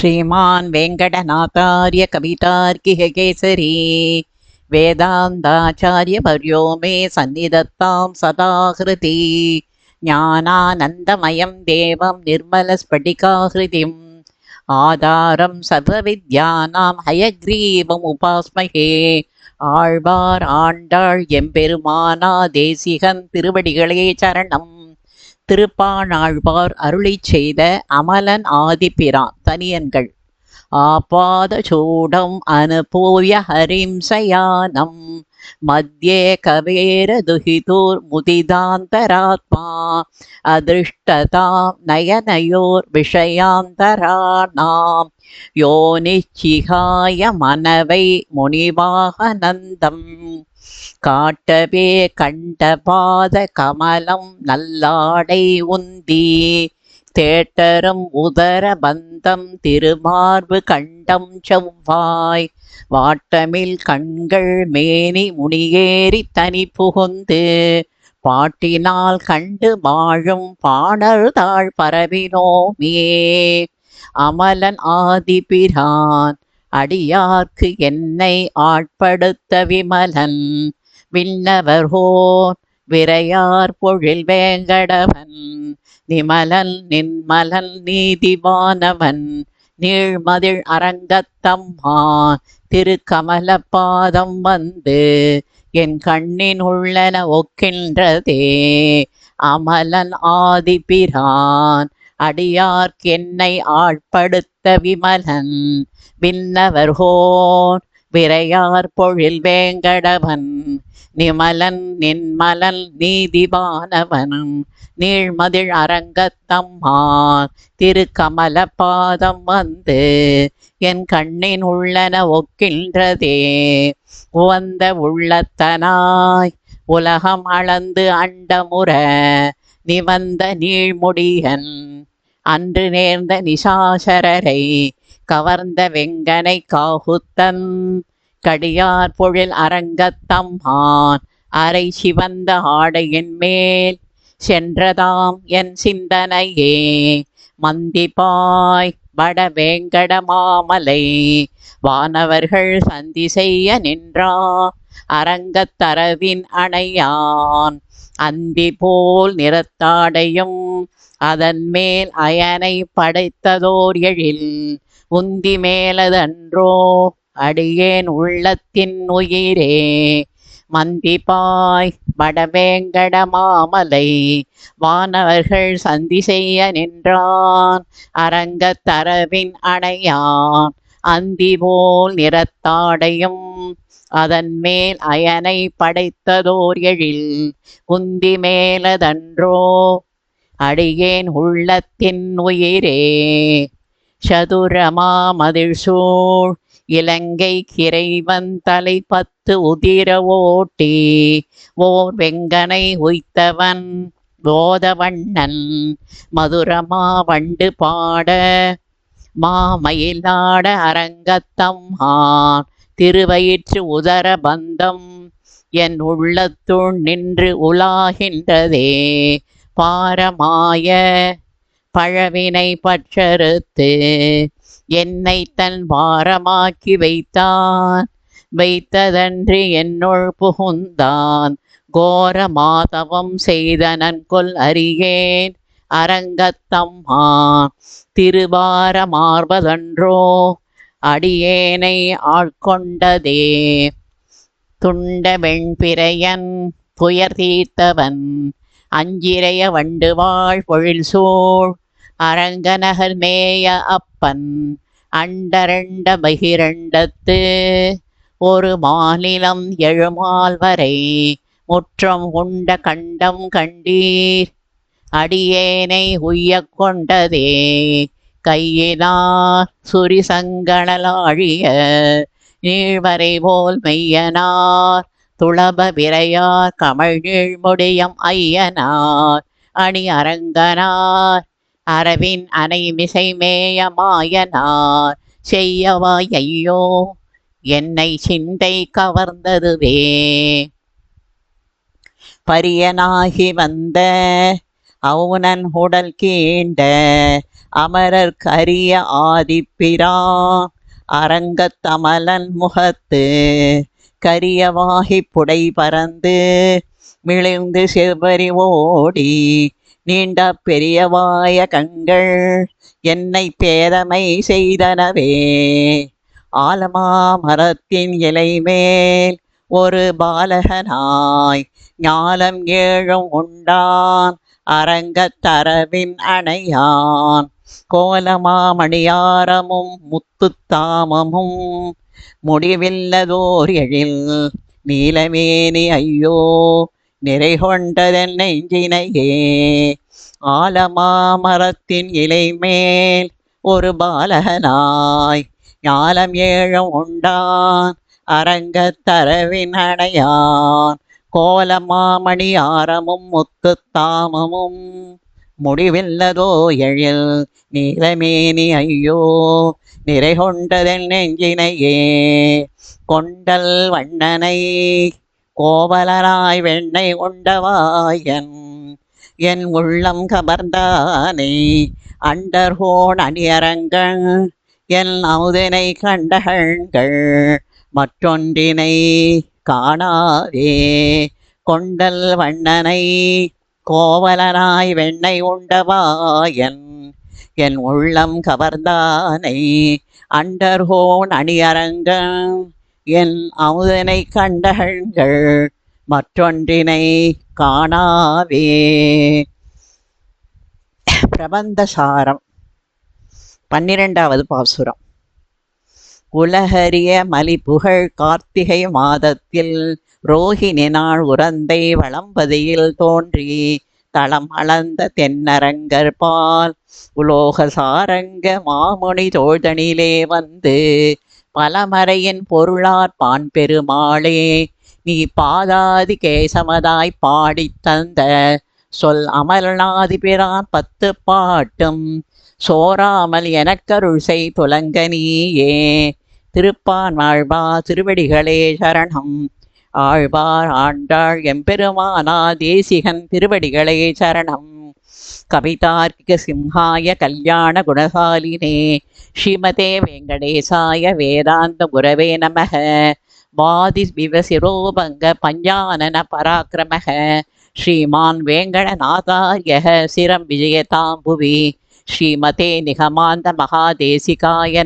श्रीमान् वेङ्कटनाथार्य कवितार्किहकेसरी वेदान्ताचार्यवर्यो मे सन्निधत्तां सदा हृति ज्ञानानन्दमयं देवं निर्मलस्फटिकाहृतिम् आधारं सर्वविद्यानां हयग्रीवमुपास्महे ஆழ்வார் ஆண்டாள் எம்பெருமானா தேசிகன் திருவடிகளே சரணம் திருப்பாணாழ்வார் அருளிச் செய்த அமலன் ஆதிப்பிரான் தனியன்கள். ஆபாத சூடம் அனுபூய ஹரிம்சயானம். மத்தியே கவேர துகிதோர் முதிதாந்தராத்மா. அதிருஷ்டதாம் நயனயோர் விஷயாந்தராணாம் யோனிச்சிகாய மனவை முனிவாகனந்தம் காட்டவே கண்ட பாத கமலம் நல்லாடை உந்தி. தேட்டரும் உதர பந்தம் திருமார்பு கண்டம் செவ்வாய். வாட்டமில் கண்கள் மேனி முனியேறி தனி புகுந்து. பாட்டினால் கண்டு வாழும் பாணர் தாழ் பரவினோமே அமலன் ஆதிபிரான் அடியார்க்கு என்னை ஆட்படுத்த விமலன். விண்ணவர்கோன் விரையார் பொழில் வேங்கடவன் நிமலன் நின்மலன் நீதிவானவன் நீழ்மதில் அரங்கத்தம்மா திருக்கமல பாதம் வந்து என் கண்ணின் உள்ளன ஒக்கின்றதே. அமலன் ஆதிபிரான் அடியார்க் என்னை ஆட்படுத்த விமலன் விண்ணவர்கோன் விரையார் பொழில் வேங்கடவன் நிமலன் நின்மலன் நீதிவானவன். நீழ்மதிழ் அரங்கத்தம்மார். திருக்கமல பாதம் வந்து என் கண்ணின் உள்ளன ஒக்கின்றதே. உவந்த உள்ளத்தனாய் உலகம் அளந்து அண்டமுற நிவந்த நீழ்முடியன் அன்று நேர்ந்த நிசாசரரை கவர்ந்த வெங்கனை காகுத்தன். கடியார் பொழில் அரங்கத்தம்மான் அரை சிவந்த ஆடையின் மேல் சென்றதாம் என் சிந்தனையே. மந்திப்பாய் வட வேங்கட மாமலை. வானவர்கள் சந்தி செய்ய நின்றா அரங்கத்தரவின் அணையான். அந்தி போல் நிறத்தாடையும் அதன் மேல் அயனை படைத்ததோர் எழில். உந்தி மேலதன்றோ அடியேன் உள்ளத்தின் உயிரே. மந்திப்பாய் வடவேங்கட மாமலை வானவர்கள் சந்தி செய்ய நின்றான். அரங்கத்தரவின் அணையான் அந்தி போல் நிறத்தாடையும் அதன் மேல் அயனை படைத்ததோர் எழில் உந்தி மேலதன்றோ. அடியேன் உள்ளத்தின் உயிரே. சதுரமாமதில் சூழ் இலங்கை கிரைவன் தலை பத்து உதிர ஓட்டி ஓர் வெங்கனை உய்த்தவன் போதவண்ணன் மதுரமா வண்டு பாட மாமயிலாட அரங்கத்தம்மான் திருவயிற்று உதர பந்தம் என் உள்ளத்துள் நின்று உலாகின்றதே பாரமாய பழவினை பற்றறுத்து என்னை தன் பாரமாக்கி வைத்தான். வைத்ததன்றி என்னுள் புகுந்தான். கோர மாதவம் செய்த நன்கொல் அறியேன். அரங்கத்தம்மா திருவார மார்பதன்றோ அடியேனை ஆட்கொண்டதே துண்ட வெண்பிரையன் துயர் தீர்த்தவன் அஞ்சிரைய வண்டுவாழ் பொழில் சோழ் அரங்கநகர் மேய அப்பன் அண்டரண்ட மகிரண்டத்து. ஒரு மாநிலம் எழுமால் வரை முற்றம் உண்ட கண்டம் கண்டீர். அடியேனை உய்யக் கொண்டதே கையினார் சுரிசங்கடலாழிய நீழ்வரை போல் மெய்யனார். துளப விரையார் கமழ் நீழ்முடியம் ஐயனார். அணி அரங்கனார் அரவின் அனை மிசை செய்யவாயையோ மாயனார் செய்யவாய் ஐயோ என்னை சிந்தை கவர்ந்ததுவே. பரியனாகி வந்த அவுனன் உடல் கீண்ட கரிய ஆதிப்பிரான் அரங்கத்தமலன் முகத்து கரியவாகி புடை பறந்து மிளிர்ந்து செவ்வரி ஓடி நீண்ட பெரியவாய கண்கள் என்னை பேதமை செய்தனவே. ஆலமா மரத்தின் இலை மேல் ஒரு பாலகனாய் ஞாலம் ஏழும் உண்டான். அரங்கத்தரவின் அணையான். கோலமாமணியாரமும் முத்துத்தாமமும் முடிவில்லதோர் எழில். நீலமேனி ஐயோ நிறை கொண்டதன் நெஞ்சினையே. ஆலமாமரத்தின் இலை மேல் ஒரு பாலகனாய். ஞாலம் ஏழம் உண்டான் அரங்கத்தரவின் அடையான் கோலமாமணி ஆரமும் முத்து தாமமும். முடிவில்லதோ எழில் நீலமேனி ஐயோ. நிறை கொண்டதென் நெஞ்சினையே. கொண்டல் வண்ணனை கோவலராய் வெண்ணை உண்டவாயன் என் உள்ளம் கபர்ந்தானே அண்டர்கோன் அணியரங்கள் என் அமுதனை கண்டகங்கள் மற்றொன்றினை காணாதே. கொண்டல் வண்ணனை கோவலனாய் வெண்ணை உண்டவாயன் என் உள்ளம் கவர்ந்தானை. அண்டர்ஹோன் அணியரங்கள் என் அமுதனை கண்டகங்கள் மற்றொன்றினை காணாவே. பிரபந்த சாரம் பன்னிரெண்டாவது பாசுரம். உலகறிய மலிபுகழ் கார்த்திகை மாதத்தில் ரோஹிணி நாள் உரந்தை வளம்பதியில் தோன்றி தளம் அளந்த தென்னரங்கர் பால் உலோக சாரங்க மாமுனி தோழ்தனிலே வந்து பலமறையின் பொருளார் பான் பெருமாளே நீ பாதாதி கேசமதாய் பாடித் தந்த சொல் அமல்நாதி பிரான் பத்து பாட்டும் சோராமல் எனக்கருள் செய் புலங்க நீயே. திருப்பான் வாழ்வா திருவடிகளே சரணம். ஆழ்வார் ஆண்டாள் எம்பெருமானா தேசிகன் திருவடிகளே சரணம். கவிதார்க்கிக சிம்ஹாய கல்யாண குணசாலினே. ஸ்ரீமதே வெங்கடேசாய வேதாந்த குரவே நமக. வாதி விவசிரோபங்க பஞ்சானன பராக்கிரமக. ஸ்ரீமான் வேங்கடநாதாரிய சிரம் விஜயதாம்புவி. ஸ்ரீமதே நிகமாந்த மகாதேசிகாய